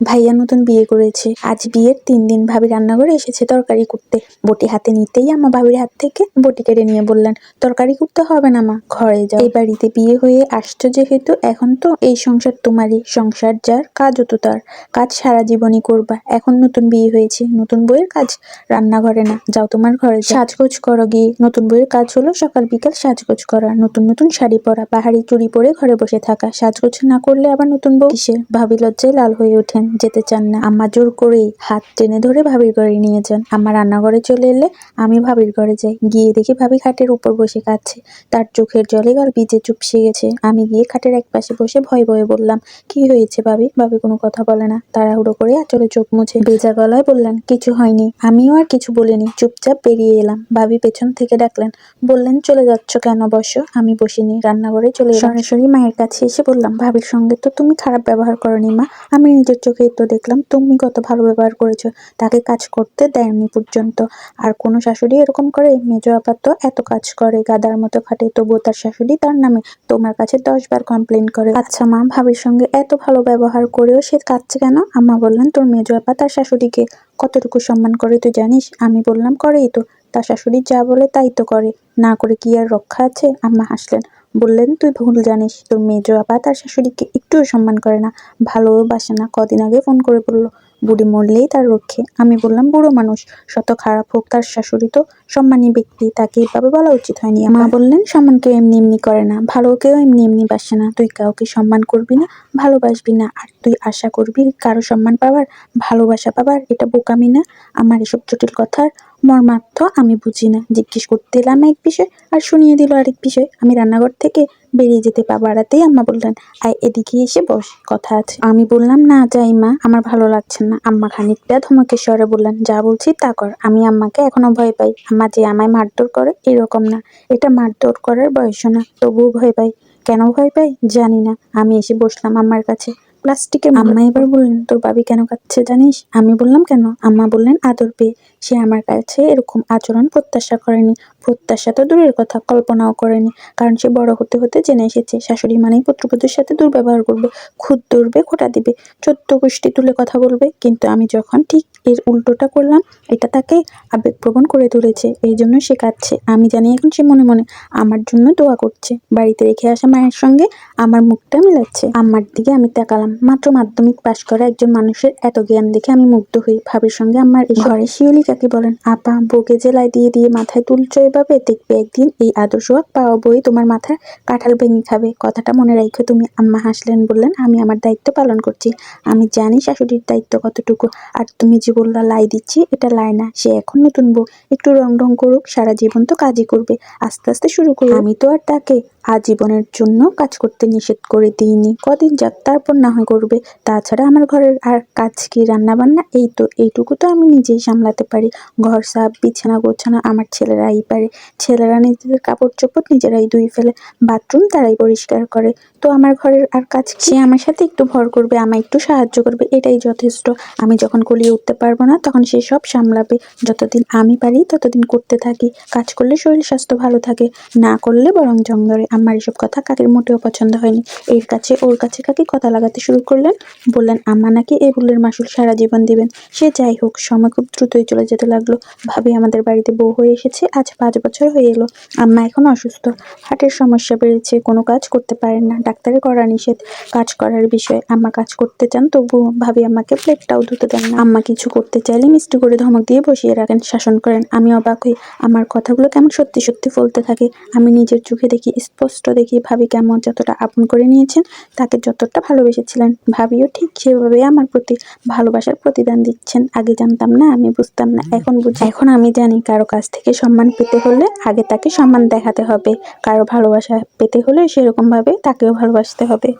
ভাইয়া নতুন বিয়ে করেছে। আজ বিয়ের তিন দিন ভাবি রান্নাঘরে এসেছে তরকারি করতে। বটি হাতে নিতেই আমা ভাবির হাত থেকে বটি কেড়ে নিয়ে বললেন, তরকারি করতে হবে না মা, ঘরে যাও। এই বাড়িতে বিয়ে হয়ে আসছো যেহেতু, এখন তো এই সংসার তোমারই। সংসার যার, কাজও তো তার। কাজ সারা জীবনই করবা। এখন নতুন বিয়ে হয়েছে। নতুন বইয়ের কাজ রান্নাঘরে না। যাও তোমার ঘরে। সাজগোজ করো গিয়ে। নতুন বইয়ের কাজ হলো সকাল বিকাল সাজগোজ করা। নতুন নতুন শাড়ি পরা। বাহারি চুড়ি পরে ঘরে বসে থাকা। সাজগোজ না করলে আবার নতুন বউ কিসে ভাবি লজ্জায় লাল হয়ে ওঠেন। যেতে চান না। আম্মা জোর করেই হাত টেনে ধরে ভাবির ঘরে নিয়ে যান। আমার রান্নাঘরে চলে এলে আমি ভাবির ঘরে যাই। গিয়ে দেখি ভাবি খাটের উপর বসে কাঁদছে। তার চোখের জলে গাল ভিজে চুপসে গেছে। আমি গিয়ে খাটের এক পাশে বসে ভয় ভয়ে বললাম কি হয়েছে ভাবি? ভাবি কোনো কথা বলে না। তাড়াহুড়ো করে আচলে চোখ মুছে ভেজা গলায় বললেন কিছু হয়নি। আমিও আর কিছু বলিনি। চুপচাপ বেরিয়ে এলাম। ভাবি পেছন থেকে ডাকলেন বললেন চলে যাচ্ছ কেন বসো? আমি বসিনি। রান্নাঘরে চলে। সরাসরি মায়ের কাছে এসে বললাম ভাবির সঙ্গে তো তুমি খারাপ ব্যবহার করনি মা। আমি নিজের চোখেই তো দেখলাম, তুমি কত ভালো ব্যবহার করেছ, তাকে কাজ করতে দেয়নি পর্যন্ত। আর কোনো শাশুড়ি এরকম করে? মেজ আপা তো এত কাজ করে, গাদার মতো খাটে, তবুও তার শাশুড়ি তার নামে। তোমার কাছে দশ বার কমপ্লেন করে। আচ্ছা মা, ভাবির সঙ্গে এত ভালো ব্যবহার করেও সে কাঁদছে কেন? আম্মা বললেন, তোর মেজ আপা তার শাশুড়িকে কতটুকু সম্মান করে তুই জানিস? আমি বললাম, করেই তো। তার শাশুড়ি যা বলে তাই তো করে। না করে কি আর রক্ষা আছে? আম্মা হাসলেন। বললেন, তুই ভুল জানিস। তোর মেজো আপা তার শাশুড়িকে একটুও সম্মান করে না। ভালোবাসে না। কদিন আগে ফোন করে বলল, বুড়ি মরলেই তার রক্ষে। আমি বললাম, বুড়ো মানুষ। শত খারাপ হোক তার শাশুড়ি তো সম্মানী ব্যক্তি। তাকে এভাবে বলা উচিত হয়নি। মা বললেন, সম্মান কেউ এমনি এমনি করে না। ভালো কেউ এমনি এমনি বাসে না। তুই কাউকে সম্মান করবি না, ভালোবাসবি না। আর তুই আশা করবি কারও সম্মান পাবার ভালোবাসা পাবার। এটা বোকামি না। আমার এসব জটিল কথার মর্মার্থ আমি বুঝি না। জিজ্ঞেস করতে এলাম এক বিষয় আর শুনিয়ে দিল আরেক বিষয়। আমি রান্নাঘর থেকে বেরিয়ে যেতে পা বাড়াতেই আম্মা বললেন, আয় এদিকে এসে বস, কথা আছে। আমি বললাম, না, যাই মা, আমার ভালো লাগছে না। আম্মা খানিকটা ধমকের স্বরে বললেন, যা বলছি তা কর, আমি আম্মাকে এখনও ভয় পাই। আম্মা যে আমায় মারধর করে এরকম না, এটা মারধর করার বয়সও না, তবুও ভয় পাই। কেন ভয় পাই জানি না। আমি এসে বসলাম আম্মার কাছে। প্লাস্টিকের আম্মা এবার বললেন, তোর বাবি কেন কাঁদছে জানিস? আমি বললাম, কেন? আম্মা বললেন, আদর পেয়ে সে আমার কাছে এরকম আচরণ প্রত্যাশা করেনি। প্রত্যাশা তো দূরের কথা, কল্পনাও করেনি। কারণ সে বড় হতে হতে জেনে এসেছে, শাশুড়ি মানেই পুত্রবধূর সাথে দুর্ব্যবহার করবে, খুদ ধরবে, খোটা দিবে, চোদ্দ গোষ্ঠী তুলে কথা বলবে। কিন্তু আমি যখন ঠিক এর উল্টোটা করলাম, এটা তাকে আবেগপ্রবণ করে তুলেছে। এই জন্য সে কাঁদছে। আমি জানি এখন সে মনে মনে আমার জন্য দোয়া করছে। বাড়িতে রেখে আসা মায়ের সঙ্গে আমার মুখটা মিলাচ্ছে। আমার দিকে আমি তাকালাম। মাত্র মাধ্যমিক পাশ করা একজন মানুষের এত জ্ঞান দেখে আমি মুগ্ধ হই। ভাবির সঙ্গে আমার ঘরে শিওলি কাকে বলেন? আপা, বউকে জেলায় দিয়ে দিয়ে মাথায় তুলছো এভাবে দেখবে একদিন এই আদর্শ? পাওয়া বই তোমার মাথায় কাঁঠাল ভেঙে খাবে। কথাটা মনে রাখো, তুমি আম্মা হাসলেন বললেন, আমি আমার দায়িত্ব পালন করছি। আমি জানি শাশুড়ির দায়িত্ব কতটুকু, আর তুমি যে বললা লাই দিচ্ছি, এটা লাই না, সে এখন নতুন বউ। একটু রং রং করুক, সারা জীবন তো কাজই করবে। আস্তে আস্তে শুরু করুক। আমি তো আর তাকে আজীবনের জন্য কাজ করতে নিষেধ করে দিইনি। কদিন যাক তারপর না হয় করবে। তাছাড়া আমার ঘরের আর কাজ কি রান্না বান্না এই তো, এইটুকু তো আমি নিজেই সামলাতে পারি। ঘর সাপ বিছানা গোছানো আমার ছেলেরাই পারে। ছেলেরা নিজেদের কাপড় চোপড় নিজেরাই ধুয়ে ফেলে। বাথরুম তারাই পরিষ্কার করে। তো আমার ঘরের আর কাজ? সে আমার সাথে একটু ভর করবে, আমায় একটু সাহায্য করবে, এটাই যথেষ্ট। আমি যখন কলিয়ে উঠতে পারব না, তখন সে সব সামলাবে। যতদিন আমি পারি, ততদিন করতে থাকি। কাজ করলে শরীর স্বাস্থ্য ভালো থাকে। না করলে বরং জং ধরে আমার এসব কথা কাকের মোটেও পছন্দ হয়নি। এর কাছে, ওর কাছে কাকে কথা লাগাতে শুরু করলেন? বললেন, আম্মা নাকি এই বুলের মাসুল সারা জীবন দিবেন। সে যাই হোক, সময় খুব দ্রুতই চলে যেতে লাগল। ভাবি আমাদের বাড়িতে বউ হয়ে এসেছে, আজ পাঁচ বছর হয়ে এলো। আম্মা এখন অসুস্থ। হার্টের সমস্যা বেড়েছে, কোনো কাজ করতে পারেন না। ডাক্তারের করা নিষেধ, কাজ করার বিষয়ে আম্মা কাজ করতে চান, তবুও ভাবি আমাকে প্লেটটাও ধুতে দেন না। আম্মা কিছু করতে চাইলে মিষ্টি করে ধমক দিয়ে বসিয়ে রাখেন, শাসন করেন। আমি অবাক হই, আমার কথাগুলো কেমন সত্যি সত্যি ফলতে থাকে। আমি নিজের চোখে দেখি, স্পষ্ট দেখি ভাবি কেমন যতটা আপন করে নিয়েছেন, তাকে যতটা ভালোবেসেছিলেন। ভাবিও ঠিক সেভাবে আমার প্রতি ভালোবাসার প্রতিদান দিচ্ছেন। আগে জানতাম না, আমি বুঝতাম না, এখন বুঝি। এখন আমি জানি কারও কাছ থেকে সম্মান পেতে হলে আগে তাকে সম্মান দেখাতে হবে। কারও ভালোবাসা পেতে হলে সেরকমভাবে তাকেও ভালোবাসতে হবে।